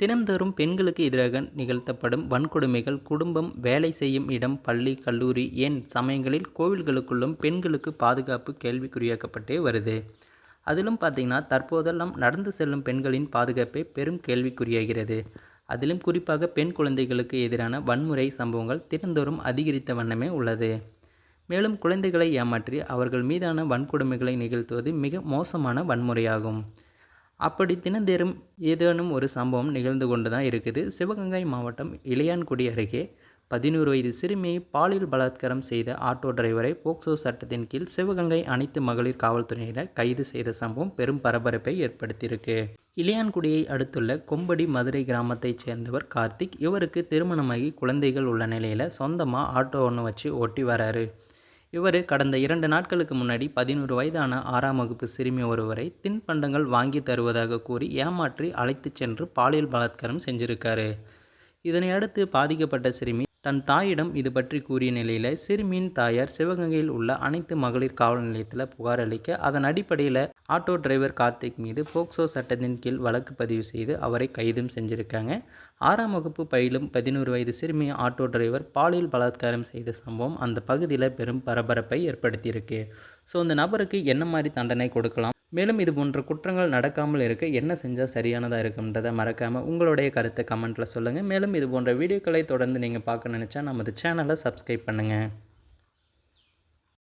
தினம்தோறும் பெண்களுக்கு எதிராக நிகழ்த்தப்படும் வன்கொடுமைகள் குடும்பம் வேலை செய்யும் இடம் பள்ளி கல்லூரி ஏன் சமயங்களில் கோவில்களுக்குள்ளும் பெண்களுக்கு பாதுகாப்பு கேள்விக்குறியாக்கப்பட்டே வருது. அதிலும் பார்த்தீங்கன்னா தற்போதெல்லாம் நடந்து செல்லும் பெண்களின் பாதுகாப்பே பெரும் கேள்விக்குறியாகிறது. அதிலும் குறிப்பாக பெண் குழந்தைகளுக்கு எதிரான வன்முறை சம்பவங்கள் தினந்தோறும் அதிகரித்த வண்ணமே உள்ளது. மேலும் குழந்தைகளை ஏமாற்றி அவர்கள் மீதான வன்கொடுமைகளை நிகழ்த்துவது மிக மோசமான வன்முறையாகும். அப்படி தினந்தோறும் ஏதேனும் ஒரு சம்பவம் நிகழ்ந்து கொண்டு தான் இருக்குது. சிவகங்கை மாவட்டம் இளையான்குடி அருகே பதினோரு வயது சிறுமியை பாலியல் பலாத்காரம் செய்த ஆட்டோ டிரைவரை போக்சோ சட்டத்தின் கீழ் சிவகங்கை அனைத்து மகளிர் காவல்துறையினர் கைது செய்த சம்பவம் பெரும் பரபரப்பை ஏற்படுத்தியிருக்கு. இளையான்குடியை அடுத்துள்ள கொம்படி மதுரை கிராமத்தைச் சேர்ந்தவர் கார்த்திக். இவருக்கு திருமணமாகி குழந்தைகள் உள்ள நிலையில் சொந்தமாக ஆட்டோ ஒன்று வச்சு ஓட்டி வராரு. இவர் கடந்த இரண்டு நாட்களுக்கு முன்னாடி பதினோரு வயதான ஆறாம் வகுப்பு சிறுமி ஒருவரை தின்பண்டங்கள் வாங்கி தருவதாக கூறி ஏமாற்றி அழைத்து சென்று பாலியல் பலாத்காரம் செஞ்சிருக்காரு. இதனை அடுத்து பாதிக்கப்பட்ட சிறுமி தன் தாயிடம் இது பற்றி கூறிய நிலையில் சிறுமியின் தாயார் சிவகங்கையில் உள்ள அனைத்து மகளிர் காவல் நிலையத்தில் புகார் அளிக்க அதன் அடிப்படையில் ஆட்டோ டிரைவர் கார்த்திக் மீது போக்சோ சட்டத்தின் கீழ் வழக்கு பதிவு செய்து அவரை கைதும் செஞ்சுருக்காங்க. ஆறாம் வகுப்பு பயிலும் பதினோரு வயது சிறுமி ஆட்டோ டிரைவர் பாலியல் பலாத்காரம் செய்த சம்பவம் அந்த பகுதியில் பெரும் பரபரப்பை ஏற்படுத்தியிருக்கு. ஸோ அந்த நபருக்கு என்ன மாதிரி தண்டனை கொடுக்கலாம்? மேலும் இது போன்ற குற்றங்கள் நடக்காமல் இருக்க என்ன செஞ்சால் சரியானதாக இருக்குன்றதை மறக்காமல் உங்களுடைய கருத்தை கமெண்ட்டில் சொல்லுங்கள் மேலும் இது போன்ற வீடியோக்களை தொடர்ந்து நீங்கள் பார்க்க நினச்சா நமது சேனலை சப்ஸ்கிரைப் பண்ணுங்கள்